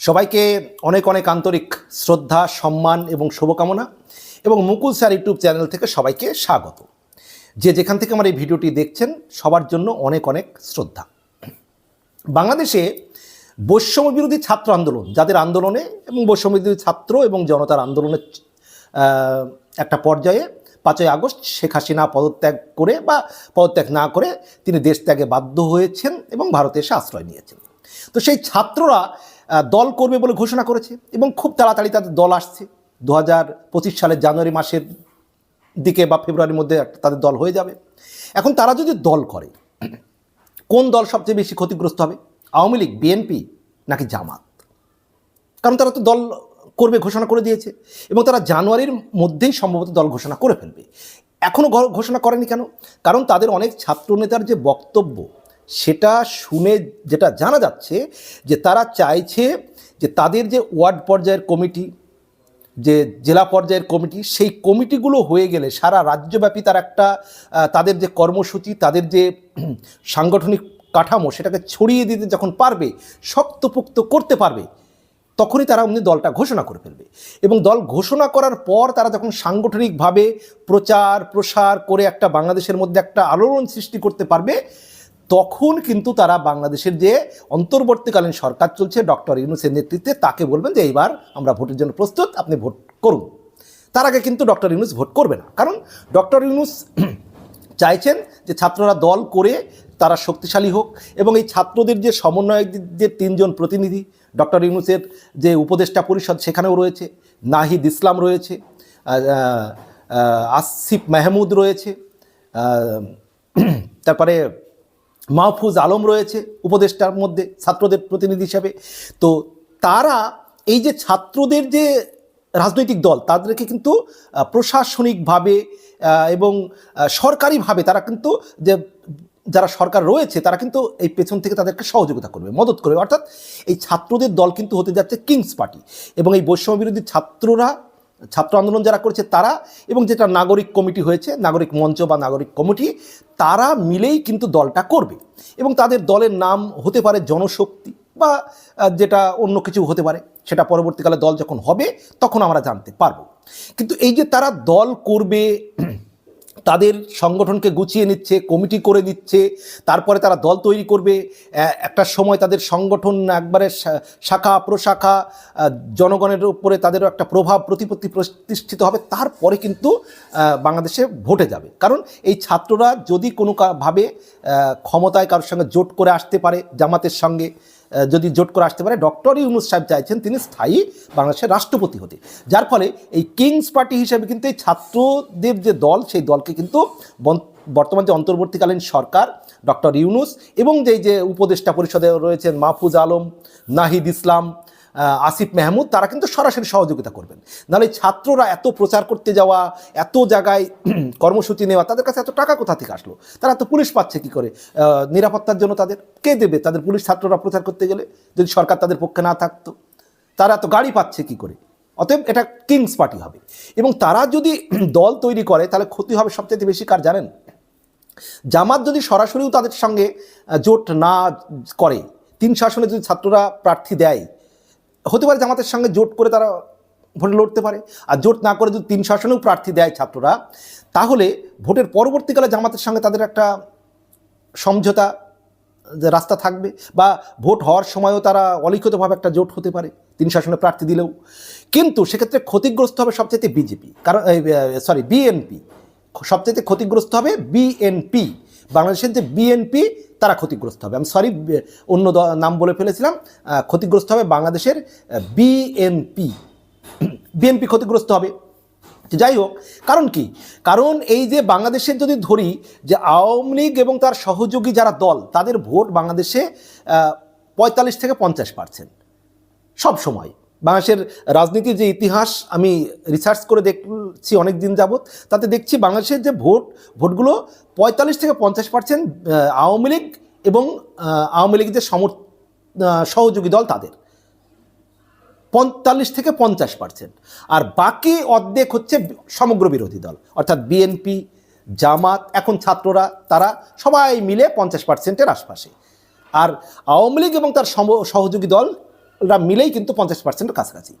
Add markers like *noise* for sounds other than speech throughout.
সবাইকে অনেক অনেক আন্তরিক শ্রদ্ধা, সম্মান এবং শুভকামনা এবং মুকুল স্যার ইউটিউব চ্যানেল থেকে সবাইকে স্বাগত। যে যেখান থেকে আমার এই ভিডিওটি দেখছেন, সবার জন্য অনেক অনেক শ্রদ্ধা। বাংলাদেশে বৈষম্য বিরোধী ছাত্র আন্দোলন, যাদের আন্দোলনে এবং বৈষম্য বিরোধী ছাত্র এবং জনতার আন্দোলনের একটা পর্যায়ে পাঁচই আগস্ট শেখ হাসিনা পদত্যাগ করে বা পদত্যাগ না করে তিনি দেশ ত্যাগে বাধ্য হয়েছেন এবং ভারতে এসে আশ্রয় নিয়েছেন। তো সেই ছাত্ররা দল করবে বলে ঘোষণা করেছে এবং খুব তাড়াতাড়ি তাদের দল আসছে। দু হাজার পঁচিশ সালের জানুয়ারি মাসের দিকে বা ফেব্রুয়ারির মধ্যে তাদের দল হয়ে যাবে। এখন তারা যদি দল করে, কোন দল সবচেয়ে বেশি ক্ষতিগ্রস্ত হবে? আওয়ামী লীগ, বিএনপি নাকি জামাত? কারণ তারা তো দল করবে, ঘোষণা করে দিয়েছে এবং তারা জানুয়ারির মধ্যেই সম্ভবত দল ঘোষণা করে ফেলবে। এখনও ঘোষণা করেনি কেন? কারণ তাদের অনেক ছাত্রনেতার যে বক্তব্য সেটা শুনে যেটা জানা যাচ্ছে যে তারা চাইছে যে তাদের যে ওয়ার্ড পর্যায়ের কমিটি, যে জেলা পর্যায়ের কমিটি, সেই কমিটিগুলো হয়ে গেলে সারা রাজ্যব্যাপী তার একটা তাদের যে কর্মসূচি, তাদের যে *clears throat* সাংগঠনিক কাঠামো সেটাকে ছড়িয়ে দিতে যখন পারবে, শক্তপোক্ত করতে পারবে, তখনই তারা অমনি দলটা ঘোষণা করে ফেলবে। এবং দল ঘোষণা করার পর তারা যখন সাংগঠনিকভাবে প্রচার প্রসার করে একটা বাংলাদেশের মধ্যে একটা আলোড়ন সৃষ্টি করতে পারবে তখন কিন্তু তারা বাংলাদেশের যে অন্তর্বর্তীকালীন সরকার চলছে, ডক্টর ইউনুসের নেতৃত্বে, তাকে বলবেন যে এইবার আমরা ভোটের জন্য প্রস্তুত, আপনি ভোট করুন। তার আগে কিন্তু ডক্টর ইউনুস ভোট করবে না। কারণ ডক্টর ইউনুস *clears throat* চাইছেন যে ছাত্ররা দল করে তারা শক্তিশালী হোক এবং এই ছাত্রদের যে সমন্বয়কদের যে তিনজন প্রতিনিধি, ডক্টর ইউনুসের যে উপদেষ্টা পরিষদ সেখানেও রয়েছে, নাহিদ ইসলাম রয়েছে আসিফ মাহমুদ রয়েছে *clears throat* তারপরে মাহফুজ আলম রয়েছে, উপদেষ্টার মধ্যে, ছাত্রদের প্রতিনিধি হিসাবে। তো তারা এই যে ছাত্রদের যে রাজনৈতিক দল, তাদেরকে কিন্তু প্রশাসনিকভাবে এবং সরকারিভাবে তারা কিন্তু যে, যারা সরকার রয়েছে, তারা কিন্তু এই পেছন থেকে তাদেরকে সহযোগিতা করবে, মদত করবে। অর্থাৎ এই ছাত্রদের দল কিন্তু হতে যাচ্ছে কিংস পার্টি এবং এই বৈষম্য বিরোধী ছাত্ররা ছাত্র আন্দোলন যারা করেছে তারা এবং যেটা নাগরিক কমিটি হয়েছে, নাগরিক মঞ্চ বা নাগরিক কমিটি, তারা মিলেই কিন্তু দলটা করবে। এবং তাদের দলের নাম হতে পারে জনশক্তি বা যেটা অন্য কিছু হতে পারে, সেটা পরবর্তীকালে দল যখন হবে, তখন আমরা জানতে পারব। কিন্তু এই যে তারা দল করবে তাদের সংগঠনকে গুছিয়ে নিচ্ছে, কমিটি করে দিচ্ছে, তারপরে তারা দল তৈরি করবে। একটা সময় তাদের সংগঠন একবারে শাখা, প্রশাখা জনগণের উপরে তাদেরও একটা প্রভাব, প্রতিপত্তি প্রতিষ্ঠিত হবে, তারপরে কিন্তু বাংলাদেশে ভোটে যাবে। কারণ এই ছাত্ররা যদি কোনো কা- ক্ষমতায় কারোর সঙ্গে জোট করে আসতে পারে জামাতের সঙ্গে যদি জোট করে আসতে পারে, ডক্টর ইউনুস সাহেব চাইছেন তিনি স্থায়ী বাংলাদেশের রাষ্ট্রপতি হতে। যার ফলে এই কিংস পার্টি হিসেবে কিন্তু এই ছাত্রদের যে দল, সেই দলকে কিন্তু বর্তমান যে অন্তর্বর্তীকালীন সরকার, ডক্টর ইউনুস এবং যেই যে উপদেষ্টা পরিষদে রয়েছেন মাহফুজ আলম, নাহিদ ইসলাম আসিফ মেহমুদ, তারা কিন্তু সরাসরি সহযোগিতা করবেন। নাহলে ছাত্ররা এত প্রচার করতে যাওয়া, এত জায়গায় *clears throat* কর্মসূচি নেওয়া, তাদের কাছে এত টাকা কোথা থেকে আসলো? তারা তো পুলিশ পাচ্ছে কি করে? নিরাপত্তার জন্য তাদের কে দেবে? তাদের পুলিশ ছাত্ররা প্রচার করতে গেলে যদি সরকার তাদের পক্ষে না থাকতো? তারা তো গাড়ি পাচ্ছে কি করে? অতএব এটা কিংস পার্টি হবে। এবং তারা যদি *clears throat* দল তৈরি করে, তাহলে ক্ষতি হবে সবচেয়ে বেশি কার জানেন? জামাত যদি সরাসরিও তাদের সঙ্গে জোট না করে, তিন শাসনে যদি ছাত্ররা প্রার্থী দেয় হতে পারে জামাতের সঙ্গে জোট করে তারা ভোটে লড়তে পারে। আর জোট না করে যদি তিন শাসনেও প্রার্থী দেয় ছাত্ররা, তাহলে ভোটের পরবর্তীকালে জামাতের সঙ্গে তাদের একটা সমঝোতা রাস্তা থাকবে বা ভোট হওয়ার সময়ও তারা অলিখিতভাবে একটা জোট হতে পারে, তিন শাসনে প্রার্থী দিলেও। কিন্তু সেক্ষেত্রে ক্ষতিগ্রস্ত হবে সবচেয়ে বিজেপি। কারণ সরি বিএনপি। সবচেয়ে ক্ষতিগ্রস্ত হবে বিএনপি। বাংলাদেশের যে বিএনপি তারা ক্ষতিগ্রস্ত হবে। আমি সরি অন্য নাম বলে ফেলেছিলাম। ক্ষতিগ্রস্ত হবে বাংলাদেশের বিএনপি বিএনপি *clears throat* ক্ষতিগ্রস্ত হবে। যাই হোক, কারণ কি? কারণ এই যে বাংলাদেশের যদি ধরি যে আওয়ামী লীগ এবং তার সহযোগী যারা দল, তাদের ভোট বাংলাদেশে পঁয়তাল্লিশ থেকে পঞ্চাশ পার্সেন্ট। সব সময়। বাংলাদেশের রাজনীতির যে ইতিহাস, আমি রিসার্চ করে দেখছি অনেক দিন যাবৎ, তাতে দেখছি বাংলাদেশের যে ভোট, ভোটগুলো পঁয়তাল্লিশ থেকে পঞ্চাশ পার্সেন্ট আওয়ামী লীগ এবং আওয়ামী লীগের যে সমর সহযোগী দল তাদের। পঁয়তাল্লিশ থেকে পঞ্চাশ পার্সেন্ট আর বাকি অর্ধেক হচ্ছে সমগ্র বিরোধী দল, অর্থাৎ বিএনপি জামাত, এখন ছাত্ররা, তারা সবাই মিলে পঞ্চাশ পার্সেন্টের আশপাশে। আর আওয়ামী লীগ এবং তার সহযোগী দল মিলেই কিন্তু পঞ্চাশ পার্সেন্টের কাছাকাছি।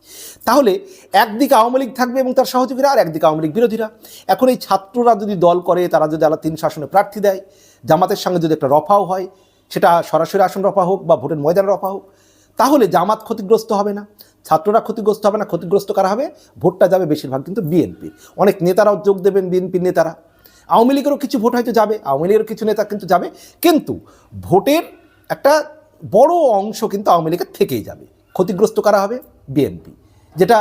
তাহলে একদিকে আওয়ামী লীগ থাকবে এবং তার সহযোগীরা আর একদিকে আওয়ামী লীগ বিরোধীরা। এখন এই ছাত্ররা যদি দল করে, তারা যদি আলাদা তিন শাসনে প্রার্থী দেয়, জামাতের সঙ্গে যদি একটা রফাও হয়, সেটা সরাসরি আসন রফা হোক বা ভোটের ময়দান রফা হোক, তাহলে জামাত ক্ষতিগ্রস্ত হবে না, ছাত্ররা ক্ষতিগ্রস্ত হবে না, ক্ষতিগ্রস্ত করা হবে? ভোটটা যাবে বেশিরভাগ কিন্তু বিএনপি। অনেক নেতারাও যোগ দেবেন বিএনপির নেতারা। আওয়ামী লীগেরও কিছু ভোট হয়তো যাবে, আওয়ামী লীগেরও কিছু নেতা কিন্তু যাবে। কিন্তু ভোটের একটা বড় অংশ কিন্তু আওয়ামী লীগের থেকেই যাবে। ক্ষতিগ্রস্ত করা হবে? বিএনপি যেটা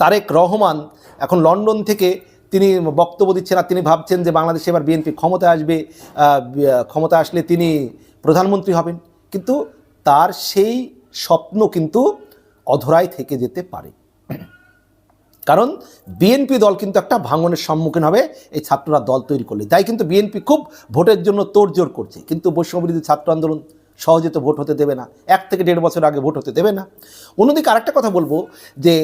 তারেক রহমান এখন লন্ডন থেকে তিনি বক্তব্য দিচ্ছেন আর তিনি ভাবছেন যে বাংলাদেশে এবার বিএনপি ক্ষমতা আসবে ক্ষমতা আসলে তিনি প্রধানমন্ত্রী হবেন। কিন্তু তার সেই স্বপ্ন কিন্তু অধরাই থেকে যেতে পারে। কারণ বিএনপি দল কিন্তু একটা ভাঙনের সম্মুখীন হবে, এই ছাত্ররা দল তৈরি করলে। তাই কিন্তু বিএনপি খুব ভোটের জন্য তোড়জোড় করছে। কিন্তু বৈষম্যবিরোধী ছাত্র আন্দোলন সহজে তো ভোট হতে দেবে না। এক থেকে দেড় বছর আগে ভোট হতে দেবে না। অন্যদিকে আরেকটা কথা বলব যে,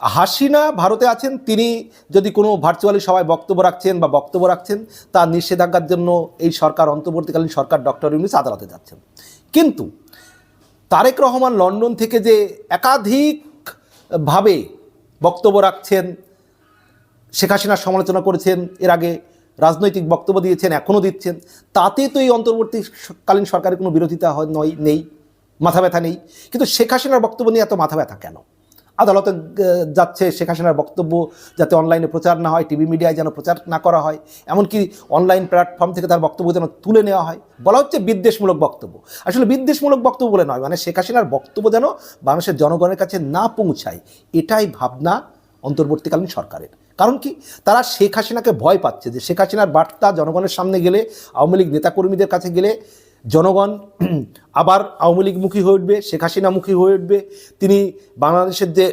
হাসিনা ভারতে আছেন, তিনি যদি কোনো ভার্চুয়ালি সবাই বক্তব্য রাখছেন বা বক্তব্য রাখছেন, তার নিষেধাজ্ঞার জন্য এই সরকার, অন্তর্বর্তীকালীন সরকার ডক্টর ইউনুস আদালতে যাচ্ছেন। কিন্তু তারেক রহমান লন্ডন থেকে যে একাধিকভাবে বক্তব্য রাখছেন, শেখ হাসিনার সমালোচনা করেছেন, এর আগে রাজনৈতিক বক্তব্য দিয়েছেন, এখনও দিচ্ছেন, তাতে তো এই অন্তর্বর্তীকালীন সরকারের কোনো বিরোধিতা হয়, নয়, নেই, মাথা ব্যথা নেই। কিন্তু শেখ হাসিনার বক্তব্য নিয়ে এত মাথা ব্যথা কেন? আদালতে যাচ্ছে শেখ হাসিনার বক্তব্য যাতে অনলাইনে প্রচার না হয়, টিভি মিডিয়ায় যেন প্রচার না করা হয়, এমনকি অনলাইন প্ল্যাটফর্ম থেকে তার বক্তব্য যেন তুলে নেওয়া হয়। বলা হচ্ছে বিদ্বেষমূলক বক্তব্য। আসলে বিদ্বেষমূলক বক্তব্য বলে নয় মানে শেখ হাসিনার বক্তব্য যেন মানুষের জনগণের কাছে না পৌঁছায়, এটাই ভাবনা অন্তর্বর্তীকালীন সরকারের। কারণ কি? তারা শেখ হাসিনাকে ভয় পাচ্ছে যে শেখ হাসিনার বার্তা জনগণের সামনে গেলে, আওয়ামী লীগ নেতাকর্মীদের কাছে গেলে জনগণ *clears throat* আবার আওয়ামী লীগমুখী হয়ে উঠবে, শেখ হাসিনামুখী হয়ে উঠবে, তিনি বাংলাদেশের যে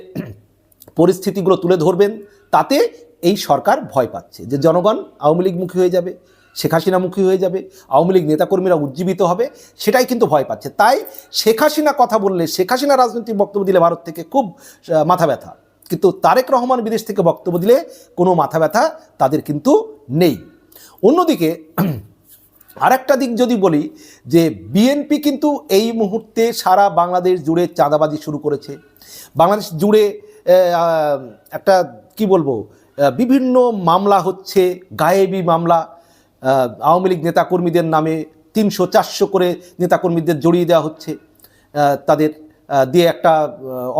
*clears throat* পরিস্থিতিগুলো তুলে ধরবেন, তাতে এই সরকার ভয় পাচ্ছে যে জনগণ আওয়ামী লীগমুখী হয়ে যাবে, শেখ হাসিনামুখী হয়ে যাবে, আওয়ামী লীগ নেতাকর্মীরা উজ্জীবিত হবে, সেটাই কিন্তু ভয় পাচ্ছে। তাই শেখ হাসিনা কথা বললে, শেখ হাসিনা রাজনৈতিক বক্তব্য দিলে ভারত থেকে খুব মাথা ব্যথা। কিন্তু তারেক রহমান বিদেশ থেকে বক্তব্য দিলে কোনো মাথা ব্যথা তাদের কিন্তু নেই। অন্যদিকে *clears throat* আরেকটা দিক যদি বলি, যে বিএনপি কিন্তু এই মুহূর্তে সারা বাংলাদেশ জুড়ে চাঁদাবাজি শুরু করেছে। বাংলাদেশ জুড়ে একটা কি বলব বিভিন্ন মামলা হচ্ছে, গায়েবী মামলা। আওয়ামী লীগ নেতাকর্মীদের নামে তিনশো, চারশো করে নেতাকর্মীদের জড়িয়ে দেওয়া হচ্ছে। তাদের দিয়ে একটা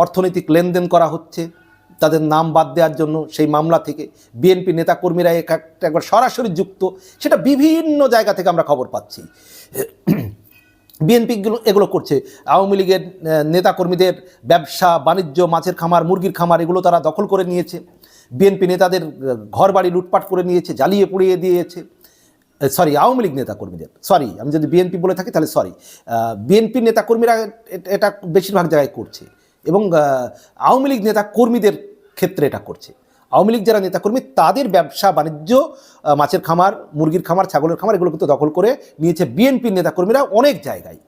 অর্থনৈতিক লেনদেন করা হচ্ছে। তাদের নাম বাদ দেওয়ার জন্য সেই মামলা থেকে বিএনপি নেতাকর্মীরা এক একবার সরাসরি যুক্ত, সেটা বিভিন্ন জায়গা থেকে আমরা খবর পাচ্ছি। বিএনপিগুলো এগুলো করছে। আওয়ামী লীগের নেতাকর্মীদের ব্যবসা, বাণিজ্য, মাছের খামার, মুরগির খামার, এগুলো তারা দখল করে নিয়েছে। বিএনপি নেতাদের ঘর বাড়ি লুটপাট করে নিয়েছে, জ্বালিয়ে পুড়িয়ে দিয়েছে। সরি আওয়ামী লীগ নেতাকর্মীদের। সরি আমি যদি বিএনপি বলে থাকি তাহলে সরি বিএনপি নেতাকর্মীরা এটা বেশিরভাগ জায়গায় করছে। এবং আওয়ামী লীগ নেতাকর্মীদের ক্ষেত্রে এটা করছে। আওয়ামী লীগ যারা নেতাকর্মী, তাদের ব্যবসা বাণিজ্য মাছের খামার, মুরগির খামার, ছাগলের খামার, এগুলো কিন্তু দখল করে নিয়েছে বিএনপির নেতাকর্মীরা অনেক জায়গায়।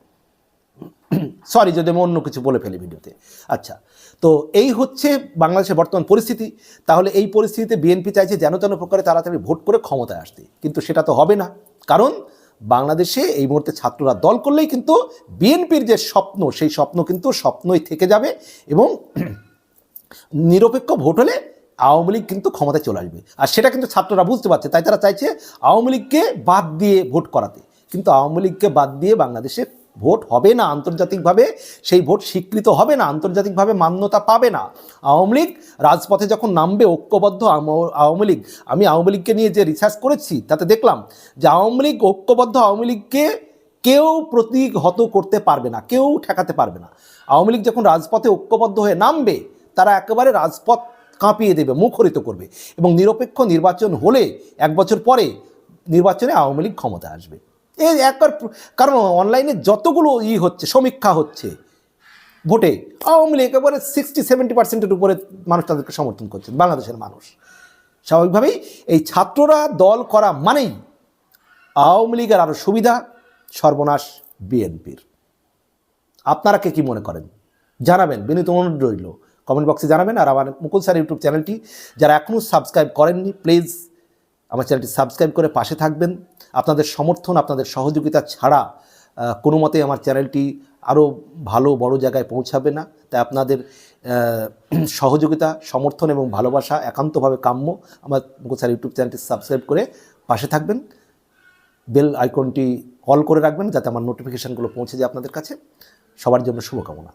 *clears throat* সরি যদি আমি অন্য কিছু বলে ফেলি ভিডিওতে। আচ্ছা তো এই হচ্ছে বাংলাদেশের বর্তমান পরিস্থিতি। তাহলে এই পরিস্থিতিতে বিএনপি চাইছে যেন তেন প্রকারে তাড়াতাড়ি ভোট করে ক্ষমতায় আসতে। কিন্তু সেটা তো হবে না। কারণ বাংলাদেশে এই মুহূর্তে ছাত্ররা দল করলেই কিন্তু বিএনপির যে স্বপ্ন, সেই স্বপ্ন কিন্তু স্বপ্নই থেকে যাবে এবং *clears throat* নিরপেক্ষ ভোট হলে আওয়ামী লীগ কিন্তু ক্ষমতায় চলে আসবে। আর সেটা কিন্তু ছাত্ররা বুঝতে পারছে, তাই তারা চাইছে আওয়ামী লীগকে বাদ দিয়ে ভোট করাতে। কিন্তু আওয়ামী লীগকে বাদ দিয়ে বাংলাদেশে ভোট হবে না আন্তর্জাতিকভাবে, সেই ভোট স্বীকৃত হবে না, আন্তর্জাতিকভাবে মান্যতা পাবে না। আওয়ামী লীগ রাজপথে যখন নামবে, ঐক্যবদ্ধ আওয়ামী লীগ, আমি আওয়ামী লীগকে নিয়ে যে রিসার্চ করেছি, তাতে দেখলাম যে আওয়ামী লীগ, ঐক্যবদ্ধ আওয়ামী লীগকে কেউ প্রতিহত করতে পারবে না, কেউ ঠেকাতে পারবে না। আওয়ামী লীগ যখন রাজপথে ঐক্যবদ্ধ হয়ে নামবে তারা একেবারে রাজপথ কাঁপিয়ে দেবে, মুখরিত করবে এবং নিরপেক্ষ নির্বাচন হলে এক বছর পরে নির্বাচনে আওয়ামী লীগ ক্ষমতা আসবে। এই একবার কারণ অনলাইনে যতগুলো ই হচ্ছে, সমীক্ষা হচ্ছে, ভোটে আওয়ামী লীগ একেবারে সিক্সটি সেভেন্টি পার্সেন্টের উপরে মানুষ তাদেরকে সমর্থন করছে, বাংলাদেশের মানুষ। স্বাভাবিকভাবেই এই ছাত্ররা দল করা মানেই আওয়ামী লীগের আরও সুবিধা, সর্বনাশ বিএনপির। আপনারা কে কী মনে করেন? জানাবেন। বিনীত অনুরোধ রইল। কমেন্ট বক্সে জানাবেন আর আমার মুকুল স্যার ইউটিউব চ্যানেলটি যারা এখনও সাবস্ক্রাইব করেননি, প্লিজ আমার চ্যানেলটি সাবস্ক্রাইব করে পাশে থাকবেন। আপনাদের সমর্থন, আপনাদের সহযোগিতা ছাড়া কোনো মতে আমার চ্যানেলটি আরও ভালো, বড় জায়গায় পৌঁছাবে না। তাই আপনাদের *clears throat* সহযোগিতা, সমর্থন এবং ভালোবাসা একান্তভাবে কাম্য। আমার মুকুল স্যার ইউটিউব চ্যানেলটি সাবস্ক্রাইব করে পাশে থাকবেন। বেল আইকনটি অল করে রাখবেন যাতে আমার নোটিফিকেশানগুলো পৌঁছে যায় আপনাদের কাছে। সবার জন্য শুভকামনা।